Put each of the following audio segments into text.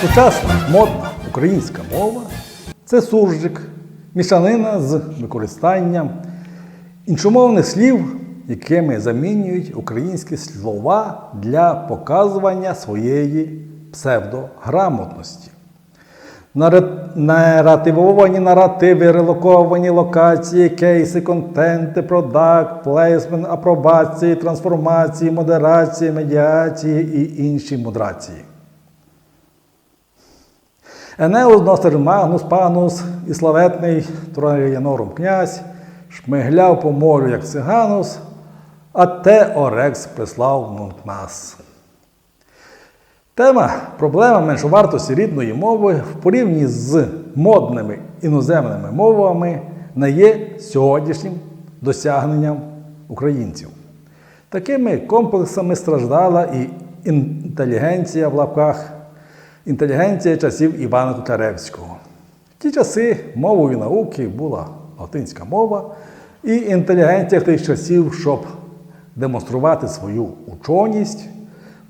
Сучасна модна українська мова це суржик, мішанина з використанням іншомовних слів, якими замінюють українські слова для показування своєї псевдограмотності. Наративовані наративи, релоковані локації, кейси, контенти, продакт, плейсмент, апробації, трансформації, модерації, медіації і інші мудрації. Енеус Ностер Магнус Панус і славетний Троянорум князь шмигляв по морю, як циганус, а те Орекс прислав нунк нас. Тема проблема меншовартості рідної мови в порівнянні з модними іноземними мовами не є сьогоднішнім досягненням українців. Такими комплексами страждала і інтелігенція в лапках, інтелігенція часів Івана Котляревського. В ті часи мовою науки була латинська мова, і інтелігенція тих часів, щоб демонструвати свою ученість,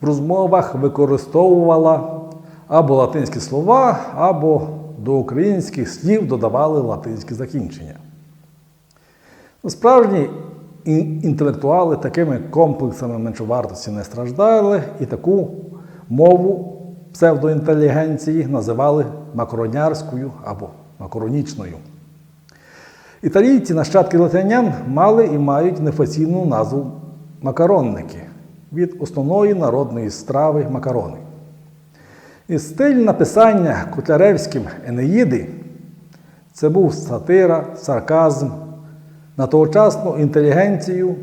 в розмовах використовувала або латинські слова, або до українських слів додавали латинські закінчення. Справжні інтелектуали такими комплексами меншовартості не страждали, і таку мову псевдоінтелігенції називали макаронярською або макаронічною. Італійці, нащадки латинян, мали і мають неофіційну назву макаронники від основної народної страви макарони. І стиль написання Котляревським Енеїди це був сатира, сарказм на тогочасну інтелігенцію,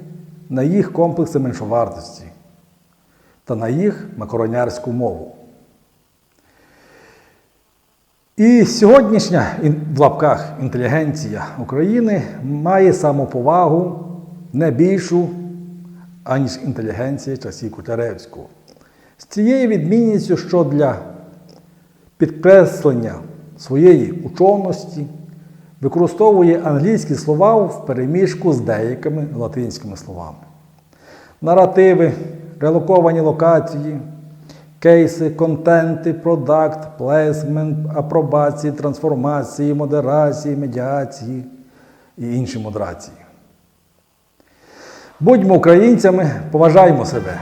на їх комплекси меншовартості та на їх макаронярську мову. І сьогоднішня в лапках інтелігенція України має самоповагу не більшу, аніж інтелігенція часів Котляревського. З цією відмінністю, що для підкреслення своєї ученості використовує англійські слова в переміжку з деякими латинськими словами. Наративи, релоковані локації, кейси, контенти, продакт, плейсмент, апробації, трансформації, модерації, медіації і інші модерації. Будьмо українцями, поважаємо себе.